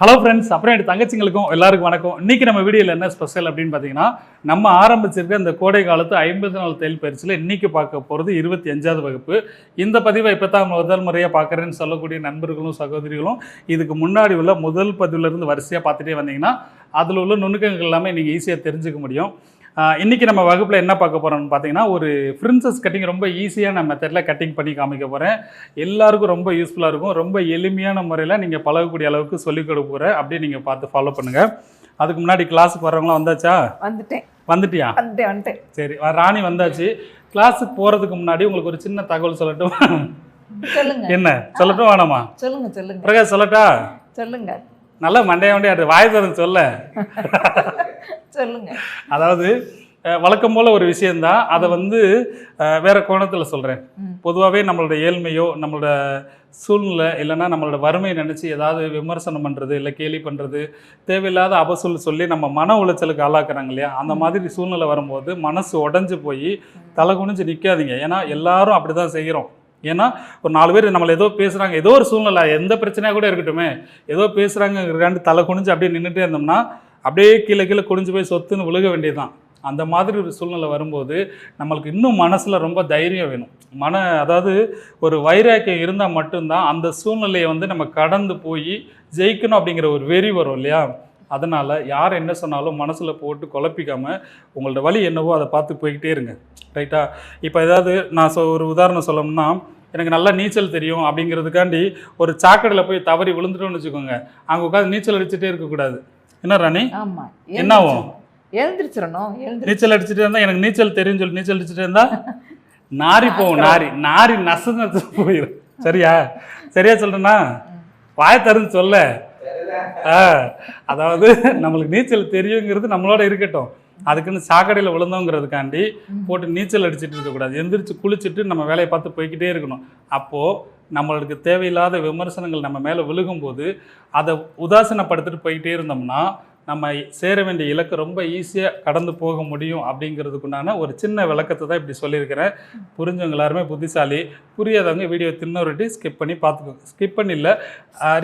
Hello friends அப்புறம் என் தங்கச்சிங்களுக்கும் எல்லாருக்கும் வணக்கம். இன்னைக்கு நம்ம வீடியோவில் என்ன ஸ்பெஷல் அப்படின்னு பார்த்தீங்கன்னா நம்ம ஆரம்பிச்சிருக்க இந்த கோடை காலத்து ஐம்பது நாள் தேல் பயிற்சியில் இன்னைக்கு பார்க்க போகிறது இருபத்தி அஞ்சாவது வகுப்பு. இந்த பதிவை இப்போ தான் முதல் முறையாக பார்க்குறேன்னு சொல்லக்கூடிய நண்பர்களும் சகோதரிகளும் இதுக்கு முன்னாடி உள்ள முதல் பதிவிலிருந்து வரிசையாக பார்த்துட்டே வந்தீங்கன்னா அதில் உள்ள நுணுக்கங்கள் எல்லாமே நீங்கள் ஈஸியாக தெரிஞ்சுக்க முடியும். ஆஹ் இன்னைக்கு நம்ம வகுப்பில் என்ன பார்க்க போகிறோம்னு பார்த்தீங்கன்னா ஒரு பிரின்சஸ் கட்டிங் ரொம்ப ஈஸியான மெத்தடில் கட்டிங் பண்ணி காமிக்க போகிறேன் எல்லாருக்கும் ரொம்ப யூஸ்ஃபுல்லாக இருக்கும். ரொம்ப எளிமையான முறையில் நீங்கள் பழகக்கூடிய அளவுக்கு சொல்லிக் கொடுக்க போகிறேன் அப்படியே நீங்கள் பார்த்து ஃபாலோ பண்ணுங்கள் அதுக்கு முன்னாடி கிளாஸுக்கு வரவங்களாம் வந்தாச்சா? வந்துட்டேன். வந்துட்டியா? வந்துட்டேன் வந்துட்டேன். சரி ராணி வந்தாச்சு. கிளாஸுக்கு போகிறதுக்கு முன்னாடி உங்களுக்கு ஒரு சின்ன தகவல் சொல்லட்டும். என்ன? சொல்லட்டும் வேணாமா? சொல்லுங்க சொல்லுங்க. பிரகாஷ் சொல்லட்டா? சொல்லுங்க. நல்லா மண்டைய மண்டையா வாய் திறந்து சொல்ல. சொல்லுங்க. அதாவது வழக்கம் போல ஒரு விஷயந்தான் அதை வந்து வேற கோணத்தில் சொல்கிறேன். பொதுவாகவே நம்மளோட ஏழ்மையோ நம்மளோட சூழ்நிலை இல்லைன்னா நம்மளோட வறுமையை நினச்சி ஏதாவது விமர்சனம் பண்ணுறது இல்லை கேலி பண்ணுறது தேவையில்லாத அபசொல் சொல்லி நம்ம மன உளைச்சலுக்கு ஆளாக்குறாங்க இல்லையா? அந்த மாதிரி சூழ்நிலை வரும்போது மனசு உடஞ்சி போய் தலை குனிஞ்சு நிற்காதீங்க ஏன்னா எல்லாரும் அப்படி தான் செய்கிறோம் ஏன்னா ஒரு நாலு பேர் நம்மளை ஏதோ பேசுகிறாங்க ஏதோ ஒரு சூழ்நிலை எந்த பிரச்சனையாக கூட இருக்கட்டுமே. ஏதோ பேசுகிறாங்கிறக்காண்டி தலை குனிஞ்சு அப்படியே நின்றுட்டே இருந்தோம்னா அப்படியே கீழே கீழே குனிஞ்சு போய் சொத்துன்னு விழுக வேண்டியதுதான். அந்த மாதிரி ஒரு சூழ்நிலை வரும்போது நம்மளுக்கு இன்னும் மனசில் ரொம்ப தைரியம் வேணும். மன அதாவது ஒரு வைராக்கியம் இருந்தால் மட்டும்தான் அந்த சூழ்நிலையை வந்து நம்ம கடந்து போய் ஜெயிக்கணும் அப்படிங்கிற ஒரு வெறி வரும் இல்லையா? அதனால் யார் என்ன சொன்னாலும் மனசில் போட்டு குழப்பிக்காமல் உங்களோட வழி என்னவோ அதை பார்த்து போய்கிட்டே இருங்க. ரைட்டா இப்போ ஏதாவது நான் சொ ஒரு உதாரணம் சொல்லணும்னா எனக்கு நல்லா நீச்சல் தெரியும் அப்படிங்கிறதுக்காண்டி ஒரு சாக்கடையில் போய் தவறி விழுந்துட்டோம்னு வச்சுக்கோங்க. அங்கே உட்காந்து நீச்சல் அடிச்சுட்டே இருக்கக்கூடாது. என்ன ராணி? ஆமா. என்ன ஆகும்? எழுந்திரிச்சிடணும் நீச்சல் அடிச்சுட்டே இருந்தால் எனக்கு நீச்சல் தெரியும் சொல்லி நீச்சல் அடிச்சுட்டே இருந்தா நாரி போகும் நாரி நாரி நசு நசு போயிடும் சரியா? சரியா சொல்றேன்னா? வாய தருந்து சொல்ல. அதாவது நம்மளுக்கு நீச்சல் தெரியுங்கிறது நம்மளோட இருக்கட்டும். அதுக்குன்னு சாக்கடையில் விழுந்தோங்கிறதுக்காண்டி போட்டு நீச்சல் அடிச்சிட்டு இருக்கக்கூடாது எந்திரிச்சு குளிச்சுட்டு நம்ம வேலையை பார்த்து போய்க்கிட்டே இருக்கணும். அப்போது நம்மளுக்கு தேவையில்லாத விமர்சனங்கள் நம்ம மேலே விழுகும்போது அதை உதாசீனப்படுத்திட்டு போய்கிட்டே இருந்தோம்னா நம்ம சேர வேண்டிய இலக்கை ரொம்ப ஈஸியாக கடந்து போக முடியும் அப்படிங்கிறதுக்குண்டான ஒரு சின்ன விளக்கத்தை தான் இப்படி சொல்லியிருக்கிறேன். புரிஞ்சவங்க எல்லாருமே புத்திசாலி. புரியாதவங்க வீடியோ தின்னொருட்டி ஸ்கிப் பண்ணி பார்த்துக்கோங்க. ஸ்கிப் பண்ணி இல்லை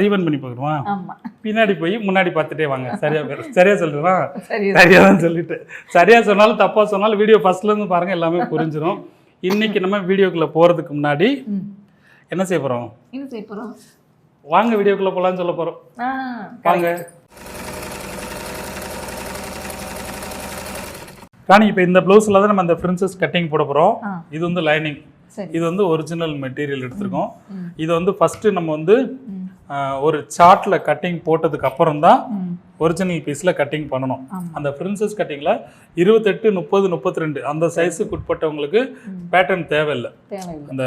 ரீவன் பண்ணி பார்க்கணுமா? ஆமா. பின்னாடி போய் முன்னாடி பார்த்துட்டே வாங்க. சரியா பேர் சரியா சொல்கிறேன் சரி சரியா தான் சொல்லிட்டு சரியா சொன்னாலும் தப்பா சொன்னாலும் வீடியோ ஃபர்ஸ்ட்லேருந்து பாருங்க எல்லாமே புரிஞ்சிடும் இன்னைக்கு நம்ம வீடியோக்குள்ள போறதுக்கு முன்னாடி. என்ன செய்ய போறோம்? என்ன செய்ய போறோம்? வாங்க வீடியோக்குள்ள போலாம்னு சொல்ல போறோம். ஆ வாங்க. ராணி இப்போ இந்த ப்ளவுஸில் தான் நம்ம இந்த பிரின்சஸ் கட்டிங் போட போகிறோம். இது வந்து லைனிங் இது வந்து ஒரிஜினல் மெட்டீரியல் எடுத்திருக்கோம். இது வந்து ஃபஸ்ட்டு நம்ம வந்து ஒரு சார்ட்டில் கட்டிங் போட்டதுக்கு அப்புறம் தான். ஒரிஜினல் பீஸில் கட்டிங் பண்ணணும். அந்த பிரின்சஸ் கட்டிங்கில் இருபத்தெட்டு முப்பது முப்பத்தி ரெண்டு அந்த சைஸுக்கு உட்பட்டவங்களுக்கு. பேட்டர்ன் தேவையில்லை. அந்த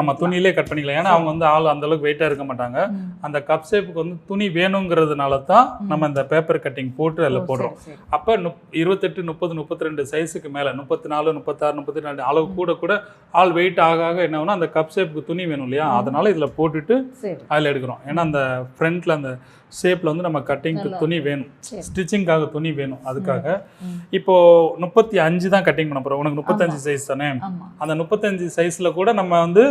ஆமாம் துணியிலே கட் பண்ணிக்கலாம். ஏன்னா அவங்க வந்து ஆள் அந்த அளவுக்கு வெயிட்டாக இருக்க மாட்டாங்க. அந்த கப் ஷேப்புக்கு வந்து துணி வேணுங்கிறதுனால தான். நம்ம இந்த பேப்பர் கட்டிங் போட்டு அதில் போடுறோம். அப்போ நுப் இருபத்தெட்டு முப்பது முப்பத்தி ரெண்டு சைஸுக்கு மேலே முப்பத்தி நாலு முப்பத்தாறு முப்பத்தி ரெண்டு அளவு கூட கூட ஆள் வெயிட் ஆக ஆக என்ன அந்த கப் ஷேப்புக்கு துணி வேணும் இல்லையா? அதனால இதில் போட்டுட்டு அதில் எடுக்கிறோம். ஏன்னா அந்த ஃப்ரண்ட்டில் அந்த ஷேப்பில் வந்து நம்ம கட்டிங்க்கு துணி வேணும். ஸ்டிச்சிங்காக துணி வேணும். அதுக்காக. இப்போ முப்பத்தி அஞ்சு தான் கட்டிங் பண்ண போகிறோம் உனக்கு முப்பத்தஞ்சு சைஸ் தானே? அந்த முப்பத்தஞ்சு சைஸில் கூட நம்ம வந்து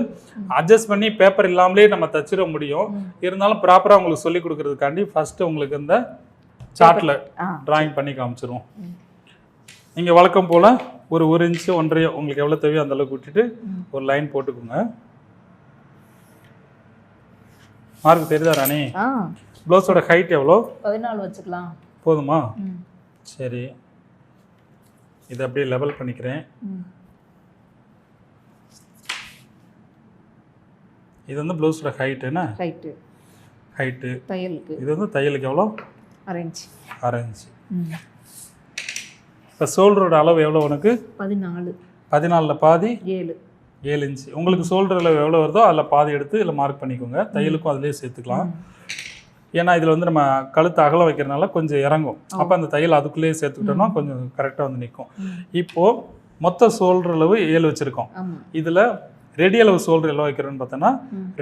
அட்ஜஸ்ட் பண்ணி பேப்பர் இல்லாமலே நம்ம தச்சிட முடியும். இருந்தாலும் ப்ராப்பராக உங்களுக்கு சொல்லி கொடுக்கறதுக்காண்டி ஃபஸ்ட்டு உங்களுக்கு இந்த சார்ட்டில் டிராயிங் பண்ணி காமிச்சிருவோம். நீங்கள் வழக்கம் போல் ஒரு ஒரு இன்ச்சு ஒன்றரை உங்களுக்கு எவ்வளோ தேவையோ அந்த அளவுக்கு விட்டுட்டு. ஒரு லைன் போட்டுக்கோங்க. மார்க் தெரியுதா ராணி? ப்ளவுஸோட ஹைட் எவ்வளோ? பதினாலு வச்சுக்கலாம். போதுமா. சரி. இதை அப்படியே லெவல் பண்ணிக்கிறேன். இது வந்து ப்ளவுஸோட ஹைட் என்ன? ரைட்டு ஹைட்டு தையலுக்கு. இது வந்து தையலுக்கு எவ்வளோ? இன்ச்சு. ம். இப்போ ஷோல்டரோட அளவு எவ்வளோ உனக்கு? பதினாலு. பதினாலில் பாதி? ஏழு. ஏழு இன்ச்சு. உங்களுக்கு ஷோல்டர் அளவு எவ்வளோ வருதோ அதில் பாதி எடுத்து இதில் மார்க் பண்ணிக்கோங்க. தையலுக்கும் அதிலே சேர்த்துக்கலாம். ஏன்னா இதில் வந்து நம்ம கழுத்து அகலம் வைக்கிறனால கொஞ்சம் இறங்கும். அப்போ அந்த தையல் அதுக்குள்ளேயே சேர்த்துக்கிட்டோம்னா கொஞ்சம் கரெக்டாக வந்து நிற்கும். இப்போது மொத்த ஷோல்டர் அளவு ஏழு வச்சுருக்கோம். இதில் ரெடி அளவு ஷோல்டர் எவ்வளோ வைக்கிறோன்னு பார்த்தோன்னா.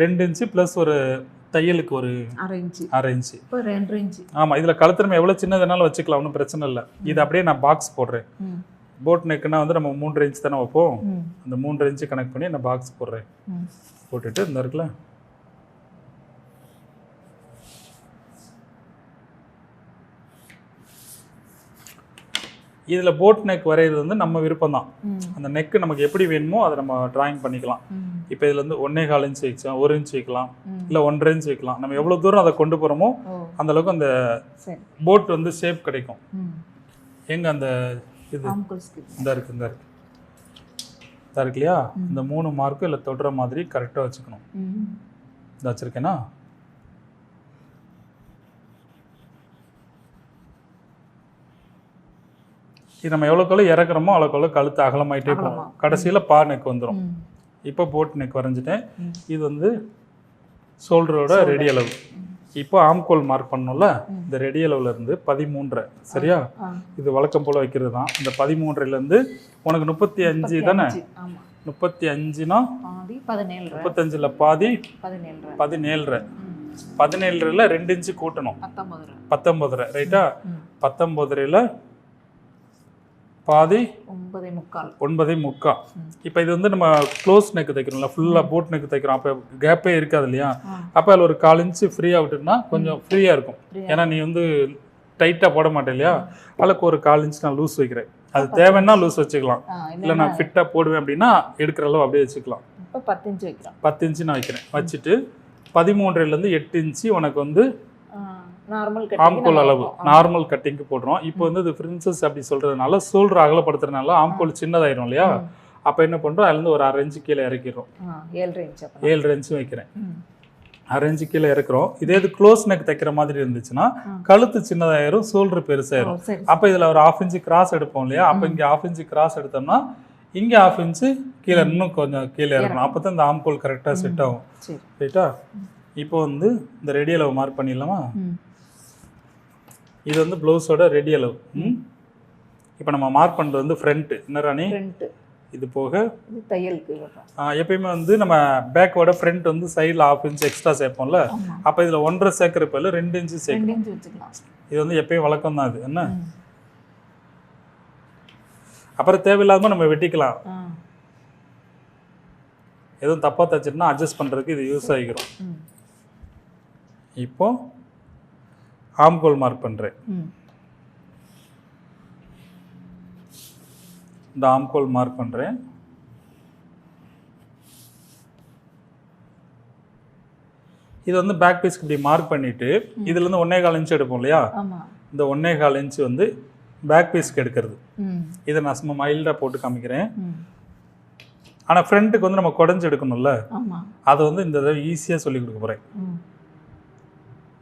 ரெண்டு இன்ச்சு ப்ளஸ் ஒரு தையலுக்கு ஒரு அரை இன்ச்சு அரை இன்ச்சு ரெண்டு இன்ச்சு ஆமாம் இதில் கழுத்து நம்ம எவ்வளோ சின்னதுனாலும் வச்சுக்கலாம் ஒன்றும் பிரச்சனை இல்லை. இது அப்படியே நான் பாக்ஸ் போடுறேன். போட் நெக்குனா வந்து நம்ம மூன்றரை இன்ச் தானே வைப்போம். அந்த மூன்றரை இன்ச்சு கனெக்ட் பண்ணி நான் பாக்ஸ் போடுறேன். போட்டுட்டு இந்த இருக்குல்ல? இதில் போட் நெக் வரைகிறது வந்து நம்ம விருப்பம் தான் அந்த நெக்கு நமக்கு எப்படி வேணுமோ அதை நம்ம டிராயிங் பண்ணிக்கலாம். இப்போ இதுல இருந்து ஒன்னே கால் இன்ச் வைக்கலாம் ஒரு இன்ச் வைக்கலாம். இல்லை ஒன்றரை இன்ச் வைக்கலாம். நம்ம எவ்வளோ தூரம் அதை கொண்டு போகிறோமோ அந்த அளவுக்கு அந்த போட் வந்து ஷேப் கிடைக்கும். எங்க அந்த இது? இந்த இருக்கு இந்த இருக்கு. இந்த இருக்கு இல்லையா? இந்த மூணு மார்க்கும் இல்லை தொடுற மாதிரி கரெக்டாக வச்சுக்கணும். ம். இந்த வச்சிருக்கேனா இது நம்ம எவ்வளோக்கெவ்வளோ இறக்குறோமோ அவ்வளோக்கெவ்வளோ கழுத்து அகலமாயிட்டே போகும். கடைசியில் பா நெக் வந்துடும் இப்போ போட் நெக் வரைஞ்சிட்டேன். இது வந்து ஷோல்டரோட ரெடி அளவு. இப்போ ஆம்கோல் மார்க் பண்ணோம்ல இந்த ரெடி அளவுல இருந்து பதிமூன்றரை. சரியா? இது வழக்கம் போல வைக்கிறது தான் இந்த பதிமூன்றுல இருந்து உனக்கு முப்பத்தி அஞ்சு தானே? முப்பத்தி அஞ்சுனா? முப்பத்தஞ்சுல பாதி பதினேழு பதினேழரை. பதினேழுல ரெண்டு இன்ச்சு கூட்டணும். பத்தொன்பதரை. ரைட்டா ம். பத்தொன்பதரையில் பாதி ஒன்பதே முக்கால். ஒன்பதே முக்கா. ம். இப்போ இது வந்து நம்ம க்ளோஸ் நெக் தைக்கிறோம்ல ஃபுல்லாக போட் நெக் தைக்கிறோம். அப்போ கேப்பே இருக்காது இல்லையா. அப்போ அதில் ஒரு கால் இன்ச்சு ஃப்ரீயாக விட்டுட்டுனா கொஞ்சம் ஃப்ரீயாக இருக்கும். ஏன்னா நீ வந்து டைட்டாக போட மாட்டே இல்லையா? அதுக்கு ஒரு கால் இன்ச் நான் லூஸ் வைக்கிறேன். அது தேவைன்னா லூஸ் வச்சுக்கலாம். இல்லை நான் ஃபிட்டாக போடுவேன் அப்படின்னா எடுக்கிற அளவு அப்படியே வச்சுக்கலாம். இப்போ பத்து இன்ச்சு வைக்கிறோம். பத்து இன்ச்சு நான் வைக்கிறேன். வச்சுட்டு பதிமூன்றுலேருந்து எட்டு இன்ச்சு உனக்கு வந்து ஆம்கோல் அளவு. நார்மல் கட்டிங்க்கு போடுறோம். இப்போ வந்து இது பிரின்சஸ் அப்படி சொல்றதுனால சோல்டர் அகலப்படுத்துறதுனால ஆம்கோல் சின்னதாயிரும் இல்லையா? அப்போ என்ன பண்ணுறோம் அதுலேருந்து ஒரு அரை இன்ச்சு கீழே இறக்கிடுறோம். ஏழரை இன்ச் அப்புறம் ஏழு இன்ச்சு வைக்கிறேன். அரை இன்ச்சு கீழே இறக்குறோம். இதே இது க்ளோஸ் நெக் தைக்கிற மாதிரி இருந்துச்சுன்னா. கழுத்து சின்னதாயிரும் ஷோல்டர் ஓ, பெருசாயிரும் அப்போ இதில் ஒரு ஆஃப் இன்ச்சு கிராஸ் எடுப்போம் இல்லையா? அப்போ இங்கே ஆஃப் இன்ச்சு கிராஸ் எடுத்தோம்னா இங்கே ஆஃப் இன்ச்சு கீழே இன்னும் கொஞ்சம் கீழே இறக்கணும். அப்போ தான் இந்த ஆம்கோல் கரெக்டாக செட் ஆகும். ரைட்டா இப்போ வந்து இந்த ரெடி அளவு மார்க் பண்ணிடலாமா இது வந்து ப்ளவுஸோட ரெடி அளவு. ம். இப்போ நம்ம மார்க் பண்ணுறது வந்து ஃப்ரண்ட்டு என்ன ராணி? இது போக தையலுக்கு எப்பயுமே வந்து நம்ம பேக்கோட ஃப்ரண்ட் வந்து சைடில் ஆஃப் இன்ச் எக்ஸ்ட்ரா சேர்ப்போம்ல. அப்போ இதில் ஒன்றரை சேர்க்குற பேரில் ரெண்டு இன்ச்சு சேர்க்கணும். ரெண்டு இன்ச் வச்சுக்கலாம். இது வந்து எப்பயும் வழக்கம் தான் இது என்ன அப்புறம் தேவையில்லாம நம்ம வெட்டிக்கலாம். எதுவும் தப்பாக தச்சுட்டுனா அட்ஜஸ்ட் பண்ணுறதுக்கு இது யூஸ் ஆகிக்கிறோம் ம். இப்போ ஆம்கோல் மார்க் பண்ணுறேன் இந்த ஆம்கோல் மார்க் பண்ணுறேன் இது வந்து பேக் பீஸ்க்கு இப்படி மார்க் பண்ணிட்டு இதுலேருந்து ஒன்னே கால் இன்ச் எடுப்போம் இல்லையா? இந்த ஒன்னே கால் இன்ச் வந்து பேக் பீஸ்க்கு எடுக்கிறது. இதை நான் சும்மா மைல்டாக போட்டு காமிக்கிறேன். ஆனால் ஃப்ரண்ட்டுக்கு வந்து நம்ம குடஞ்சி எடுக்கணும்ல? அதை வந்து இந்த தடவை ஈஸியாக சொல்லி கொடுக்க போகிறேன்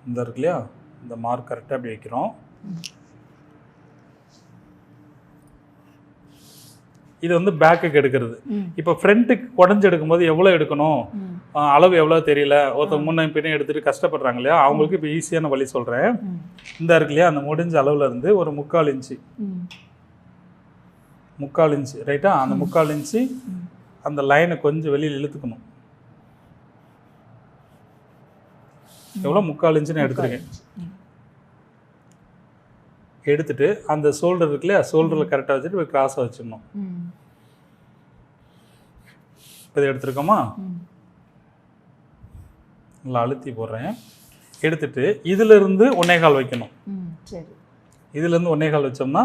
இந்த இருக்கு இல்லையா? இந்த மார்க் கரெக்டாக அப்படி வைக்கிறோம். இது வந்து பேக்குக்கு எடுக்கிறது. இப்போ ஃப்ரண்ட்டுக்கு குடஞ்சி எடுக்கும்போது எவ்வளோ எடுக்கணும்? அளவு எவ்வளோ தெரியல? ஒருத்தர் முன்ன பின்னே எடுத்துட்டு கஷ்டப்படுறாங்க இல்லையா? அவங்களுக்கு இப்போ ஈஸியான வழி சொல்கிறேன் இந்த இருக்கு இல்லையா? அந்த முடிஞ்ச அளவுல இருந்து ஒரு முக்கால் இன்ச்சு. முக்கால் இன்ச்சு ரைட்டா அந்த முக்கால் இன்ச்சு. அந்த லைனை கொஞ்சம் வெளியில் இழுத்துக்கணும். எவ்வளோ முக்கால் இன்ச்சு நான் எடுத்திருக்கேன். எடுத்துட்டு அந்த ஷோல்டர் இருக்கு இல்லையா? ஷோல்டரில் கரெக்டாக வச்சுட்டு ஒரு கிராஸாக வச்சிடணும். இப்போ இதை எடுத்துருக்கோமா? நல்லா அழுத்தி போடுறேன். எடுத்துட்டு இதிலிருந்து ஒன்னேகால் வைக்கணும். ம் சரி. இதுலேருந்து ஒன்னேகால் வச்சோம்னா?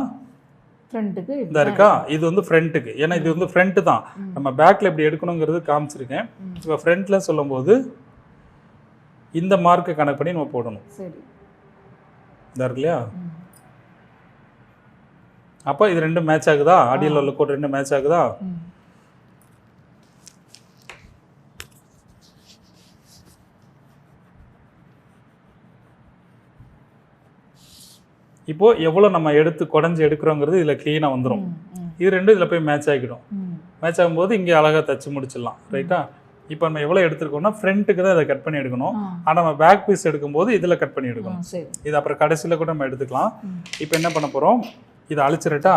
ஃப்ரண்ட்டுக்கு இந்த இருக்கா? இது வந்து ஃப்ரண்ட்டுக்கு ஏன்னா இது வந்து ஃப்ரண்ட்டு தான். நம்ம பேக்கில் இப்படி எடுக்கணுங்கிறது காமிச்சிருக்கேன். இப்போ ஃப்ரண்ட்டில் சொல்லும்போது இந்த மார்க்கை கணக்கு பண்ணி நம்ம போடணும். சரி. இந்த இருக்கு இல்லையா? அப்போ இது ரெண்டும் மேட்ச் ஆகுதா? அடியில் உள்ள கோட் ரெண்டும் மேட்ச் ஆகுதா? இப்போ எவ்வளோ நம்ம எடுத்து குடஞ்சி எடுக்கிறோங்கிறது இதில் க்ளீனாக வந்துடும் இது ரெண்டும் இதில் போய் மேட்ச் ஆகிடும். மேட்ச் ஆகும்போது இங்கே அழகாக தச்சு முடிச்சிடலாம். ரைட்டா இப்போ நம்ம எவ்வளோ எடுத்துருக்கோம்னா ஃப்ரண்ட்டுக்கு தான் இதை கட் பண்ணி எடுக்கணும். ஆனால் நம்ம பேக் பீஸ் எடுக்கும்போது இதில் கட் பண்ணி எடுக்கணும். இது அப்புறம் கடைசியில் கூட நம்ம எடுத்துக்கலாம். இப்போ என்ன பண்ண போகிறோம் இதை அழிச்சிடட்டா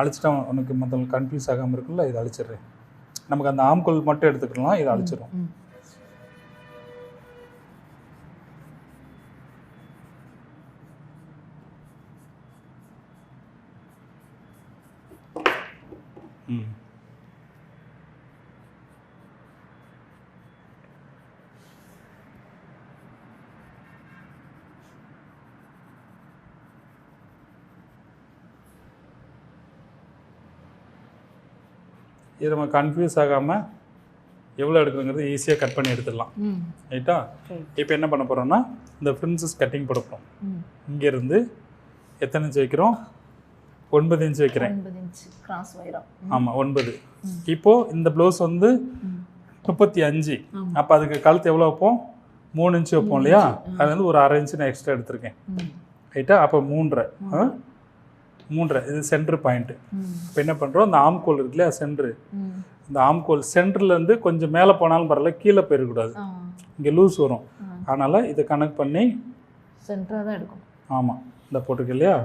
அழிச்சிட்டா உனக்கு மற்றவங்க கன்ஃபியூஸ் ஆகாமல் இருக்குல்ல இதை அழிச்சிடுறேன். நமக்கு அந்த ஆம்கோல் மட்டும் எடுத்துக்கலாம் இதை அழிச்சிடும் இது நம்ம கன்ஃபியூஸ் ஆகாமல் எவ்வளோ எடுக்கணுங்கிறது ஈஸியாக கட் பண்ணி எடுத்துடலாம். ரைட்டா இப்போ என்ன பண்ண போகிறோம்னா இந்த ஃப்ரின்சஸ் கட்டிங் போட போகிறோம் இங்கேருந்து எத்தனை இன்ச் வைக்கிறோம்? ஒன்பது இன்ச் வைக்கிறேன். ஆமாம் ஒன்பது. இப்போது இந்த ப்ளவுஸ் வந்து முப்பத்தி அஞ்சு. அப்போ அதுக்கு கழுத்து எவ்வளோ வைப்போம்? மூணு இன்ச்சு வைப்போம் இல்லையா? அது வந்து ஒரு அரை இன்ச்சு நான் எக்ஸ்ட்ரா எடுத்திருக்கேன். ரைட்டா அப்போ மூன்றரை. ஆ? மூன்றரை இது சென்டர் பாயிண்ட்டு இப்போ என்ன பண்ணுறோம் இந்த ஆம்கோல் இருக்கு இல்லையா சென்ட்ரு இந்த ஆம்கோல் சென்டர்லேருந்து கொஞ்சம் மேலே போனாலும் பரவாயில்ல கீழே போயிடக்கூடாது. இங்கே லூஸ் வரும். அதனால் இதை கனெக்ட் பண்ணி சென்டராக தான் எடுக்கணும். ஆமாம் இந்த போட்டிருக்கு இல்லையா?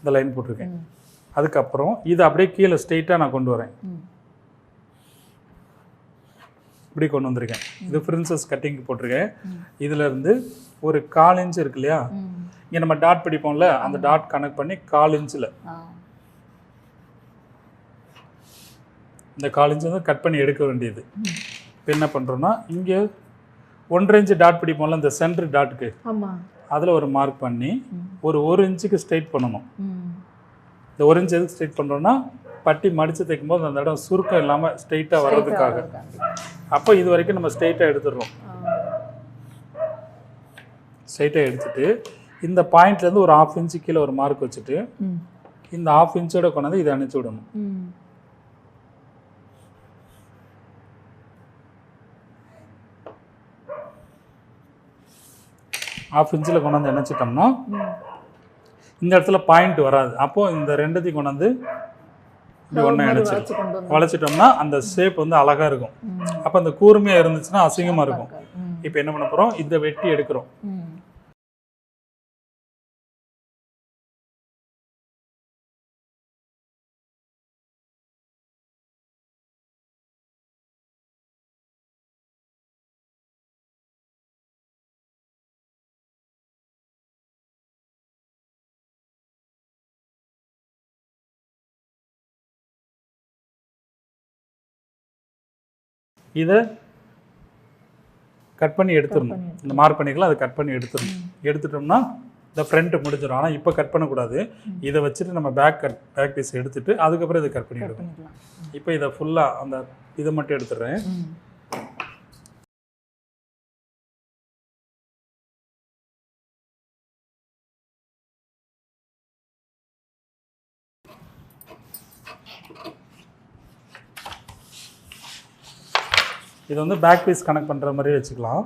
இந்த லைன் போட்டிருக்கேன். அதுக்கப்புறம் இதை அப்படியே கீழே ஸ்ட்ரெயிட்டாக நான் கொண்டு வரேன். இப்படி கொண்டு வந்திருக்கேன். இது ஃப்ரின்சஸ் கட்டிங் போட்டிருக்கேன். இதுலேருந்து ஒரு கால் இன்ச் இருக்கு இல்லையா இங்கே நம்ம டாட் பிடிப்போம்ல அந்த டாட் கனெக்ட் பண்ணி கால் இன்ச்சில் இந்த கால் இன்ச் வந்து கட் பண்ணி எடுக்க வேண்டியது. இப்போ என்ன பண்ணுறோன்னா இங்கே ஒன்றரை இன்ச்சு டாட் பிடிப்போம்ல இந்த சென்டர் டாட்டுக்கு அதில் ஒரு மார்க் பண்ணி ஒரு ஒரு இன்ச்சுக்கு ஸ்ட்ரைட் பண்ணணும். இந்த ஒரு இன்ச் எதுக்கு ஸ்ட்ரைட் பண்ணுறோன்னா பட்டி மடித்து தைக்கும்போது அந்த இடம் சுருக்கம் இல்லாமல் ஸ்ட்ரைட்டாக வர்றதுக்காக. அப்போ இது வரைக்கும் நம்ம ஸ்ட்ரைட்டாக எடுத்துடுறோம். ஸ்ட்ரைட்டாக எடுத்துட்டு இந்த பாயிண்ட்லேருந்து ஒரு ஆஃப் இன்ச்சு கீழே ஒரு மார்க் வச்சுட்டு இந்த ஆஃப் இன்ச்சோட கொண்டாந்து இதை அணைச்சி விடணும். ஆஃப் இன்ச்சில் கொண்டாந்து இணைச்சிட்டோம்னா இந்த இடத்துல பாயிண்ட் வராது. அப்போது இந்த ரெண்டுத்தையும் கொண்டாந்து இப்படி ஒன்றா இணைச்சிடும் வளைச்சிட்டோம்னா அந்த ஷேப் வந்து அழகாக இருக்கும். அப்போ அந்த கூர்மையாக இருந்துச்சுன்னா அசிங்கமாக இருக்கும். இப்போ என்ன பண்ண போகிறோம் இதை வெட்டி எடுக்கிறோம். இதை கட் பண்ணி எடுத்துடணும். பண்ணி இந்த மார்க் பண்ணிக்கலாம் அதை கட் பண்ணி எடுத்துடணும். எடுத்துட்டோம்னா இந்த ஃப்ரண்ட்டு முடிஞ்சிடும் ஆனால் இப்போ கட் பண்ணக்கூடாது. இதை வச்சுட்டு நம்ம பேக் கட் பேக் பீஸ் எடுத்துட்டு அதுக்கப்புறம் இதை கட் பண்ணிவிடுவோம் பண்ணிக்கலாம் இப்போ இதை ஃபுல்லாக அந்த இதை மட்டும் எடுத்துடுறேன். இது வந்து பேக் பீஸ் கனெக்ட் பண்ணுற மாதிரி வச்சுக்கலாம்.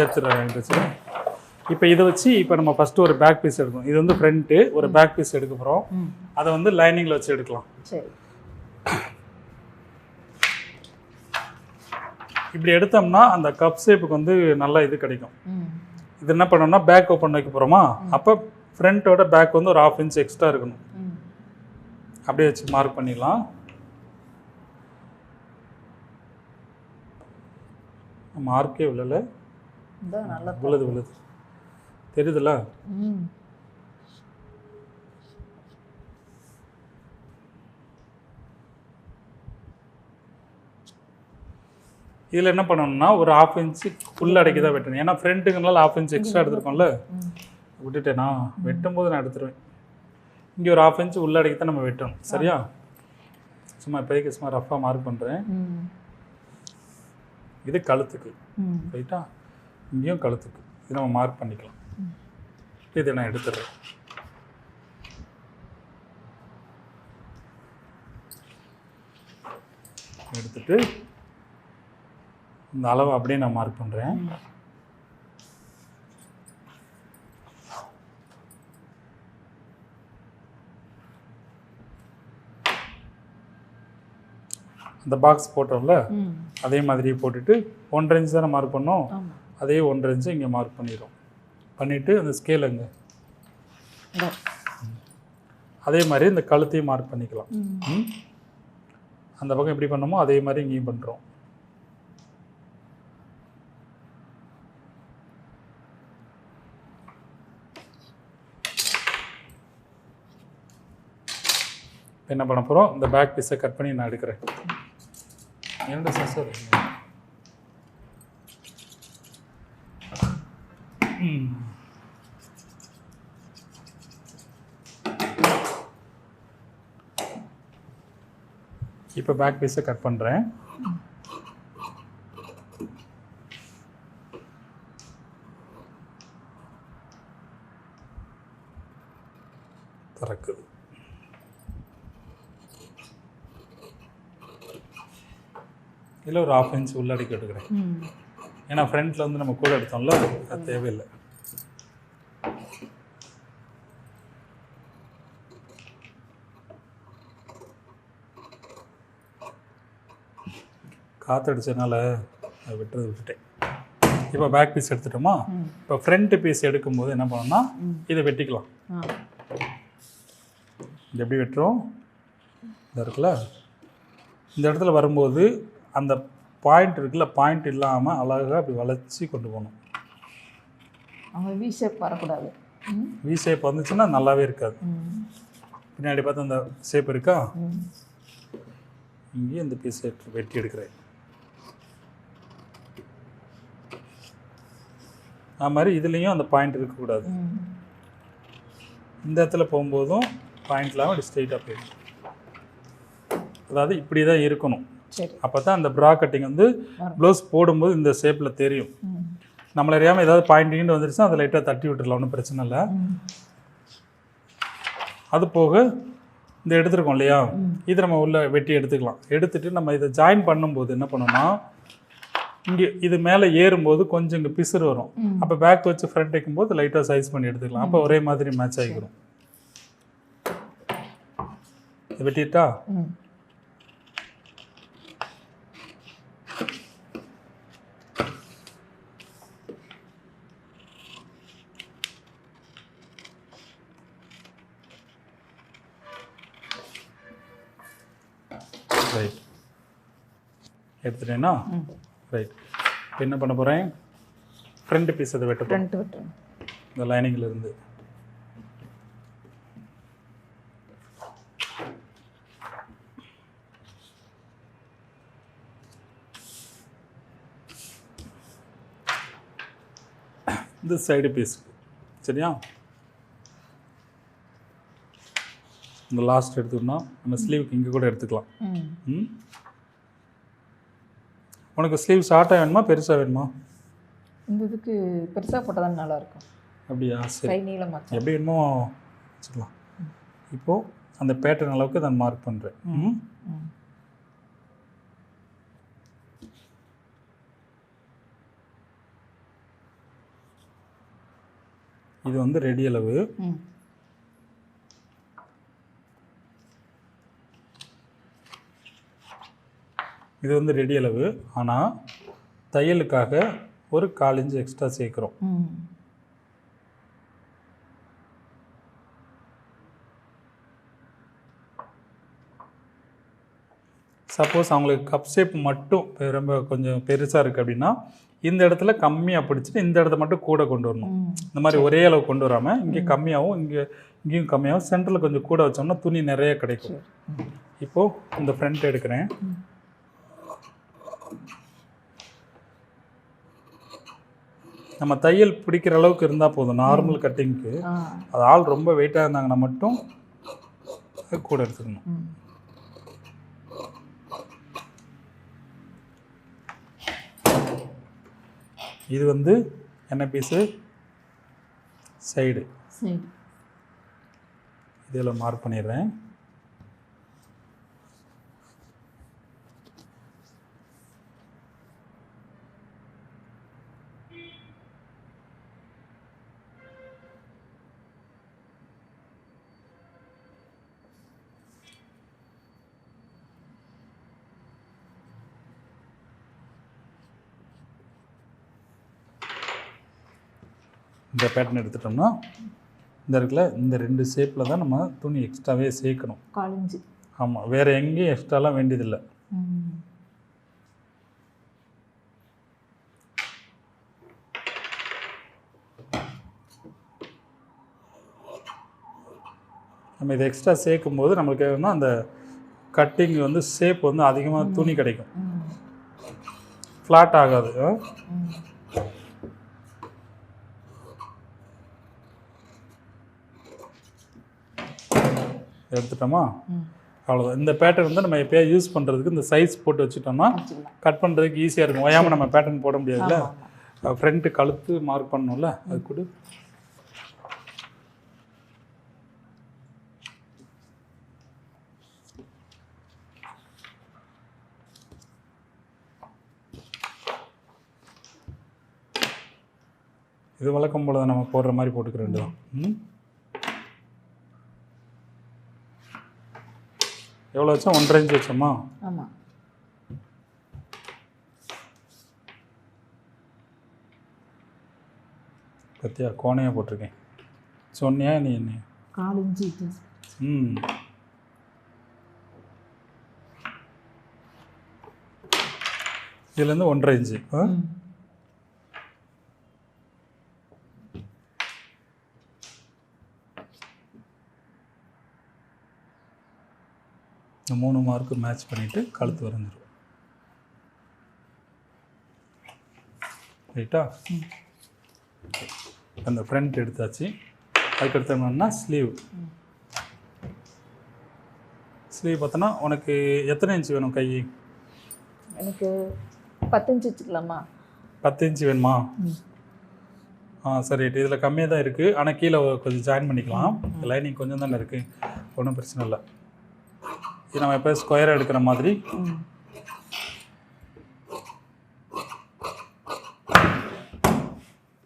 எடுத்துடுறேன் இப்போ இதை வச்சு இப்போ நம்ம ஃபஸ்ட்டு ஒரு பேக் பீஸ் எடுக்கணும். இது வந்து ஃப்ரண்ட்டு ஒரு பேக் பீஸ் எடுக்க போகிறோம் அதை வந்து லைனிங்கில் வச்சு எடுக்கலாம். இப்படி எடுத்தோம்னா அந்த கப் ஷேப்புக்கு வந்து நல்ல இது கிடைக்கும். இது என்ன பண்ணோம்னா பேக் ஓப்பன் வைக்க போகிறோமா அப்போ ஃப்ரண்ட்டோட பேக் வந்து ஒரு ஆஃப் இன்ச் எக்ஸ்ட்ரா இருக்கணும். அப்படியே வச்சு மார்க் பண்ணிடலாம். மார்க்கே விழல. விழுது விழுது. தெரியுதுல்ல இதில் என்ன பண்ணணும்னா ஒரு ஆஃப் இன்ச்சு உள்ளடக்கி தான் வெட்டணும். ஏன்னா ஃப்ரண்ட்டுங்கனால ஆஃப் இன்ச் எக்ஸ்ட்ரா எடுத்துருக்கோம்ல? விட்டுட்டேனா? வெட்டும் போது நான் எடுத்துருவேன். இங்கே ஒரு ஆஃப் இன்ச் உள்ளடக்கி தான் நம்ம வெட்டணும். சரியா? சும்மா இப்போதைக்கு சும்மா ரஃபாக மார்க் பண்ணுறேன் இது கழுத்துக்கு. ரைட்டா இங்கேயும் கழுத்துக்கு. இது நம்ம மார்க் பண்ணிக்கலாம். இதை நான் எடுத்துடுறேன். எடுத்துட்டு இந்த அளவை அப்படியே நான் மார்க் பண்ணுறேன் அந்த பாக்ஸ் போட்டோம்ல அதே மாதிரியே போட்டுட்டு ஒன்றரை இன்ச் தானே மார்க் பண்ணோம். அதே ஒன்றரை இன்ச்சு இங்கே மார்க் பண்ணிடும் பண்ணிவிட்டு அந்த ஸ்கேல் அங்கே. இந்த. அதே மாதிரி இந்த கழுத்தையும் மார்க் பண்ணிக்கலாம்? அந்த பக்கம் எப்படி பண்ணோமோ அதே மாதிரி இங்கேயும் பண்ணுறோம் என்ன பண்ண போகிறோம் இந்த பேக் பீஸை கட் பண்ணி நான் எடுக்கிறேன். இரண்டு சசர் ம். இப்போ பேக் பீஸை கட் பண்ணுறேன் திறக்குது. இதில் ஒரு ஆஃப் இன்ச் உள்ளடிக்கு எடுக்கிறேன். ஏன்னா ஃப்ரண்ட்டில் வந்து நம்ம கூட எடுத்தோம்ல அது தேவையில்லை. காற்றடிச்சதுனால அதை விட்டுறது விட்டுட்டேன். இப்போ பேக் பீஸ் எடுத்துட்டோமா? இப்போ ஃப்ரண்ட் பீஸ் எடுக்கும்போது என்ன பண்ணணும்னா ம். இதை வெட்டிக்கலாம். இது எப்படி வெட்டுறோம்? இந்த இருக்குல்ல? இந்த இடத்துல வரும்போது அந்த பாயிண்ட் இருக்குல்ல பாயிண்ட் இல்லாமல் அழகாக அப்படி வளைச்சி கொண்டு போகணும். வி ஷேப் வரக்கூடாது. வி ஷேப் வந்துச்சுன்னா நல்லாவே இருக்காது. பின்னாடி பார்த்தா அந்த ஷேப் இருக்கா? ம். இங்கேயும் இந்த பீஸ் வெட்டி எடுக்கிறேன். அது மாதிரி இதுலேயும் அந்த பாயிண்ட் இருக்கக்கூடாது. இந்த இடத்துல போகும்போதும் பாயிண்ட் இல்லாமல் அப்படி ஸ்ட்ரெயிட்டாக போயிடும். அதாவது இப்படி தான் இருக்கணும். அப்போ தான் அந்த ப்ரா கட்டிங் வந்து. ப்ளவுஸ் போடும்போது இந்த ஷேப்பில் தெரியும். நம்மள அறியாமல் ஏதாவது பாயிண்ட் வந்துருச்சுன்னா அதை லைட்டாக தட்டி விட்டுறலாம் ஒன்றும் பிரச்சனை இல்லை. அது போக இந்த எடுத்துருக்கோம் இல்லையா. இது நம்ம உள்ள வெட்டி எடுத்துக்கலாம். எடுத்துட்டு நம்ம இதை ஜாயின் பண்ணும்போது என்ன பண்ணணும்னா இங்கே இது மேலே ஏறும்போது கொஞ்சம் இங்கே பிசுறு வரும். அப்போ பேக் வச்சு ஃப்ரண்ட் வைக்கும்போது லைட்டாக சைஸ் பண்ணி எடுத்துக்கலாம். அப்போ ஒரே மாதிரி மேட்ச் ஆகிக்கிறோம் வெட்டிட்டா? ரைட் எடுத்துட்டேன்னா ரைட் இப்போ என்ன பண்ண போகிறேன் ஃப்ரண்ட் பீஸ் அதை வெட்ட. ஃப்ரண்ட் விட்டுருங்க இந்த லைனிங்ல இருந்து. இந்த சைடு பீஸ் சரியா? இந்த லாஸ்ட் எடுத்துக்கணும்னா நம்ம ஸ்லீவுக்கு இங்கே கூட எடுத்துக்கலாம். ம்? உனக்கு ஸ்லீவ் ஷார்ட்டாக வேணுமா பெருசாக வேணுமா? இந்த இதுக்கு பெருசாக போட்டால் தான் நல்லாயிருக்கும். அப்படியா சரி. நீளமாக எப்படி வேணுமோ வச்சுக்கலாம். இப்போது அந்த பேட்டர்ன் அளவுக்கு நான் மார்க் பண்ணுறேன் ம். இது வந்து ரெடி அளவு. இது வந்து ரெடி அளவு ஆனால் தையலுக்காக ஒரு கால் இன்ச் எக்ஸ்ட்ரா சேர்க்குறோம். சப்போஸ் அவங்களுக்கு கப் ஷேப் மட்டும் ரொம்ப கொஞ்சம் பெருசாக இருக்குது அப்படின்னா இந்த இடத்துல கம்மியாக பிடிச்சிட்டு இந்த இடத்த மட்டும் கூட கொண்டு வரணும். இந்த மாதிரி ஒரே அளவு கொண்டு வராமல் இங்கே கம்மியாகவும் இங்கே இங்கேயும் கம்மியாகவும் சென்டரில் கொஞ்சம் கூட வச்சோம்னா துணி நிறைய கிடைக்கும். இப்போது இந்த ஃப்ரண்ட் எடுக்கிறேன். நம்ம தையல் பிடிக்கிற அளவுக்கு இருந்தால் போதும். நார்மல் கட்டிங்க்கு அது ஆள் ரொம்ப வெயிட்டாக இருந்தாங்கன்னா மட்டும் கூட எடுத்துக்கணும். இது வந்து என்ன பீஸு சைடு இதில் மார்க் பண்ணிடுறேன். இந்த பேட்டர்ன் எடுத்துட்டோம்னா இந்த இருக்குல்ல இந்த ரெண்டு ஷேப்பில் தான் நம்ம துணி எக்ஸ்ட்ராவே சேர்க்கணும். காலிஞ்சு ஆமாம் வேறு எங்கேயும் எக்ஸ்ட்ராலாம் வேண்டியதில்லை. நம்ம இதை எக்ஸ்ட்ரா சேர்க்கும் போது நம்மளுக்கு என்னன்னா அந்த கட்டிங் வந்து ஷேப் வந்து அதிகமாக துணி கிடைக்கும். ஃப்ளாட் ஆகாது. எடுத்துட்டோமா? அவ்வளோதான் இந்த பேட்டர்ன் வந்து நம்ம எப்போயா யூஸ் பண்ணுறதுக்கு இந்த சைஸ் போட்டு வச்சுட்டோம்னா கட் பண்ணுறதுக்கு ஈஸியாக இருக்கும். ஓயாமல் நம்ம பேட்டர்ன் போட முடியாதுல்ல? ஃப்ரண்ட்டு கழுத்து மார்க் பண்ணணும்ல? அது கூட. இது வழக்கம் போல தான் நம்ம போடுற மாதிரி போட்டுக்க வேண்டியதான் ம்? எவ்வளோ வச்சோம்? ஒன்றரை இன்ச் வச்சோமா? ஆமாம் பத்தியா? கோணையாக போட்டிருக்கேன். சொன்னியா நீ என்ன? கால் இன்ச்சு ம். இதுலேருந்து ஒன்றரை இன்ச்சு. ஆ? இந்த மூணு மார்க்கு மேட்ச் பண்ணிவிட்டு கழுத்து வரைஞ்சிரும் ரைட்டா. அந்த ஃப்ரண்ட் எடுத்தாச்சு. அதுக்கடுத்து என்னன்னா ஸ்லீவ். ஸ்லீவ் பார்த்தோன்னா உனக்கு எத்தனை இன்ச் வேணும் கை? எனக்கு பத்து இன்ச்சு வச்சுக்கலாமா? பத்து இன்ச் வேணுமா? ஆ சரி இதில் கம்மியாக தான் இருக்குது ஆனால் கீழே கொஞ்சம் ஜாயின் பண்ணிக்கலாம். லைனிங் கொஞ்சம் தானே இருக்குது ஒன்றும் பிரச்சனை இல்லை. இது நம்ம எப்போ ஸ்கொயராக எடுக்கிற மாதிரி.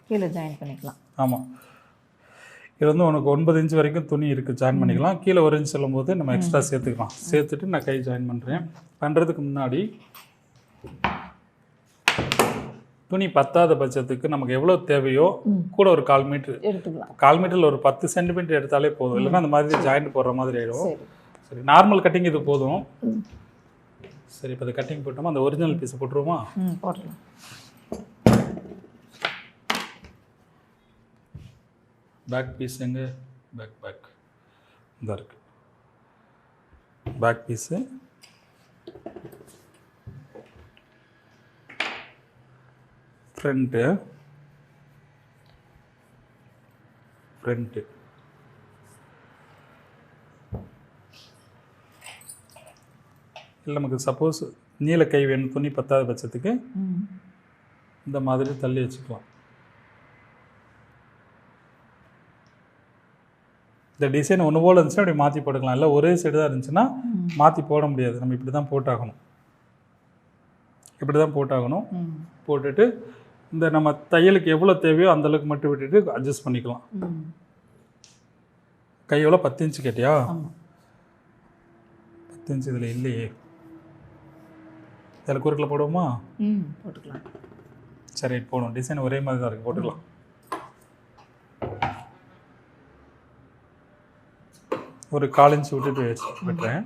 கீழே ஜாயின் பண்ணிக்கலாம். ஆமாம் இது வந்து உனக்கு ஒன்பது இன்ச் வரைக்கும் துணி இருக்குது ஜாயின் பண்ணிக்கலாம். கீழே ஒரு இன்ச் சொல்லும்போது நம்ம எக்ஸ்ட்ரா சேர்த்துக்கலாம். சேர்த்துட்டு நான் கை ஜாயின் பண்ணுறேன் பண்ணுறதுக்கு முன்னாடி துணி பத்தாத பட்சத்துக்கு நமக்கு எவ்வளோ தேவையோ. கூட ஒரு கால் மீட்ரு எடுத்துக்கலாம். கால் மீட்டரில் ஒரு பத்து சென்டிமீட்டர் எடுத்தாலே போதும். இல்லைன்னா அந்த மாதிரி ஜாயிண்ட் போடுற மாதிரி ஆயிடும். சரி நார்மல் கட்டிங் இது போதும். சரி இப்போ இந்த கட்டிங் போட்டோமா? அந்த ஒரிஜினல் பீஸ் போட்டுருவோமா? ம் போடலாம் பேக் பீஸ் எங்கே? பேக் பேக் இந்த இருக்கு. பேக் பீஸு ஃப்ரண்ட்டு ஃப்ரண்ட்டு இல்லை நமக்கு சப்போஸ் நீல கை வேணும் துணி பத்தாத பட்சத்துக்கு இந்த மாதிரி தள்ளி வச்சுக்கலாம். இந்த டிசைன் ஒன்று போல் இருந்துச்சுன்னா அப்படி மாற்றி போட்டுக்கலாம். இல்லை ஒரே சைடு தான் இருந்துச்சுன்னா. மாற்றி போட முடியாது. நம்ம இப்படி தான் போட்டாகணும். இப்படி தான் போட்டாகணும். போட்டுட்டு இந்த நம்ம தையலுக்கு எவ்வளோ தேவையோ அந்த அளவுக்கு மட்டும் விட்டுட்டு அட்ஜஸ்ட் பண்ணிக்கலாம். கை எவ்வளோ பத்து இன்ச்சு கேட்டியா? பத்து இன்ச்சு இதில் இல்லையே. இதில் குறுக்கில் போடுவோமா? ம் போட்டுக்கலாம். சரி போடும் டிசைன் ஒரே மாதிரி தான் இருக்குது போட்டுக்கலாம். ஒரு கால் இன்ச் விட்டுட்டு வச்சு விட்டுறேன்.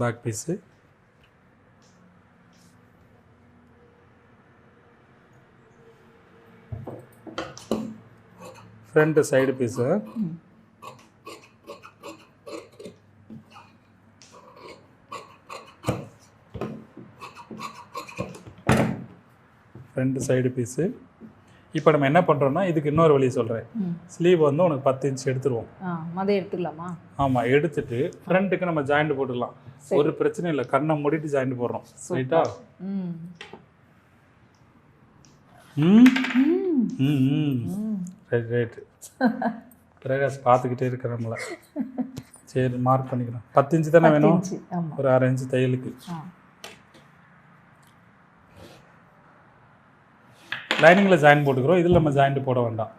Back piece front side piece front side piece இப்போ நம்ம என்ன பண்ணுறோம்னா இதுக்கு இன்னொரு வழி சொல்கிறேன் ஸ்லீவ் வந்து உனக்கு பத்து இன்ச் எடுத்துருவோம். மத எடுத்துக்கலாமா? ஆமாம் எடுத்துட்டு ஃப்ரண்ட்டுக்கு நம்ம ஜாயிண்ட் போட்டுக்கலாம். சரி. ஒரு பிரச்சனை இல்லை கண்ணை மூடிட்டு ஜாயிண்ட் போடுறோம். ரைட்டா ம். ம்? ரைட் ரைட்டு பிரகாஷ் பார்த்துக்கிட்டே இருக்க நம்மள சரி மார்க் பண்ணிக்கிறோம். பத்து இன்ச்சு தானே வேணும்? ஒரு அரை இன்ச்சு தையலுக்கு. லைனிங்கில் ஜாயின் போட்டுக்கிறோம். இதில் நம்ம ஜாயிண்ட் போட வேண்டாம்.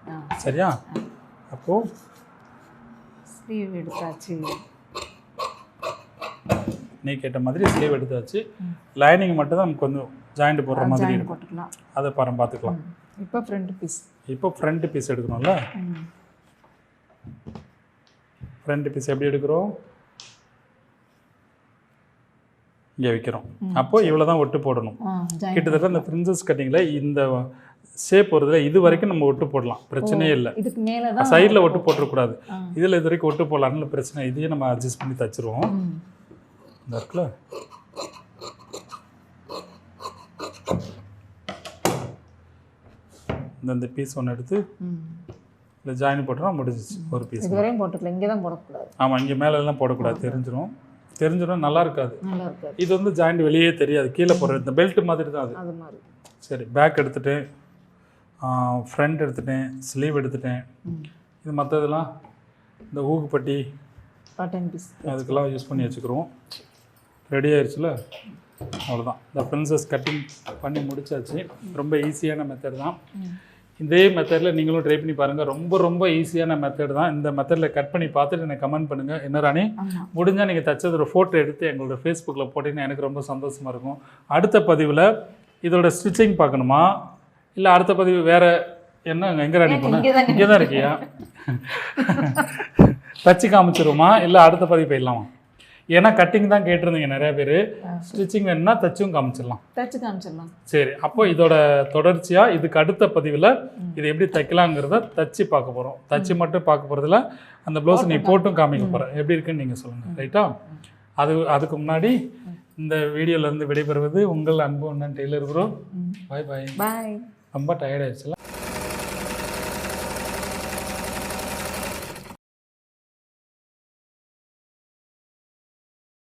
சரியா? அப்போது ஸ்லீவ் எடுத்தாச்சு. நீ கேட்ட மாதிரி ஸ்லீவ் எடுத்தாச்சு. லைனிங் மட்டும் தான் நமக்கு கொஞ்சம் ஜாயிண்ட் போடுற மாதிரி இருக்கும். அதை பாரு பார்த்துக்கலாம். இப்போ ஃப்ரண்ட் பீஸ் இப்போ ஃப்ரண்ட் பீஸ் எடுக்கணும்ல? ஃப்ரண்ட் பீஸ் எப்படி எடுக்கிறோம்? இங்கே வைக்கிறோம். அப்போ இவ்வளோ தான் ஒட்டு போடணும். கிட்டத்தட்ட இந்த பிரின்சஸ் கட்டிங்கில் இந்த ஷேப் வருதுல இது வரைக்கும் நம்ம ஒட்டு போடலாம். பிரச்சனையே இல்லை. சைடில் ஒட்டு போட்டுறக்கூடாது. இதில் இது வரைக்கும் ஒட்டு போடலாம்னு பிரச்சனை. இதையே நம்ம அட்ஜஸ்ட் பண்ணி தச்சிருவோம். இந்த இருக்குல்ல? இந்த இந்த பீஸ் ஒன்று எடுத்து. இல்லை ஜாயின் போட்டோம்னா முடிஞ்சிச்சு. ஒரு பீஸ் இது வரையும் போட்டுக்கலாம் இங்கே தான் போடக்கூடாது. ஆமாம் இங்கே மேலெல்லாம் போடக்கூடாது. தெரிஞ்சிடும் தெரிஞ்சிடும் நல்லா இருக்காது. நல்லா இருக்காது. இது வந்து ஜாயிண்ட் வெளியே தெரியாது. கீழே போடுறது இந்த பெல்ட் மாதிரி தான் அது. சரி பேக் எடுத்துட்டேன் ஃப்ரண்ட் எடுத்துட்டேன் ஸ்லீவ் எடுத்துட்டேன். இது மற்றதெல்லாம் இந்த ஊக்குப்பட்டி காட்டன் பீஸ் அதுக்கெல்லாம் யூஸ் பண்ணி வச்சுக்கிறோம். ரெடி ஆயிடுச்சுல அவ்வளோதான் இந்த பிரின்சஸ் கட்டிங் பண்ணி முடிச்சாச்சு. ரொம்ப ஈஸியான மெத்தட் தான். இதே மெத்தடில் நீங்களும் ட்ரை பண்ணி பாருங்கள் ரொம்ப ரொம்ப ஈஸியான மெத்தட் தான். இந்த மெத்தடில் கட் பண்ணி பார்த்துட்டு எனக்கு கமெண்ட் பண்ணுங்கள் என்ன ராணி? முடிஞ்சால் நீங்கள் தச்சது ஒரு ஃபோட்டோ எடுத்து எங்களோட ஃபேஸ்புக்கில் போட்டிங்கன்னா எனக்கு ரொம்ப சந்தோஷமாக இருக்கும். அடுத்த பதிவில் இதோட ஸ்டிச்சிங் பார்க்கணுமா? இல்லை அடுத்த பதிவு வேறு என்ன? எங்கே ராணி தான் இங்கே தான் இருக்கியா? தச்சு காமிச்சிருமா இல்லை அடுத்த பதிவு போயிடலாமா? ஏன்னா கட்டிங் தான் கேட்டிருந்தீங்க நிறைய பேர். ஸ்டிச்சிங் வேணும்னா தச்சும் காமிச்சிடலாம். தச்சு காமிச்சிடலாம். சரி அப்போ இதோட தொடர்ச்சியாக இதுக்கு அடுத்த பதிவில் இது எப்படி தைக்கலாங்கிறத தச்சு பார்க்க போகிறோம் தச்சு மட்டும் பார்க்க போகிறதுல அந்த ப்ளவுஸ் நீ போட்டும் காமிக்க போகிறேன் எப்படி இருக்குன்னு நீங்கள் சொல்லுங்கள் ரைட்டா அது அதுக்கு முன்னாடி இந்த வீடியோலேருந்து விடைபெறுவது உங்கள் அன்பு அண்ணன் டெய்லர் ப்ரோ. பாய் பாய் பாய் ரொம்ப டயர்ட் ஆயிடுச்சுல.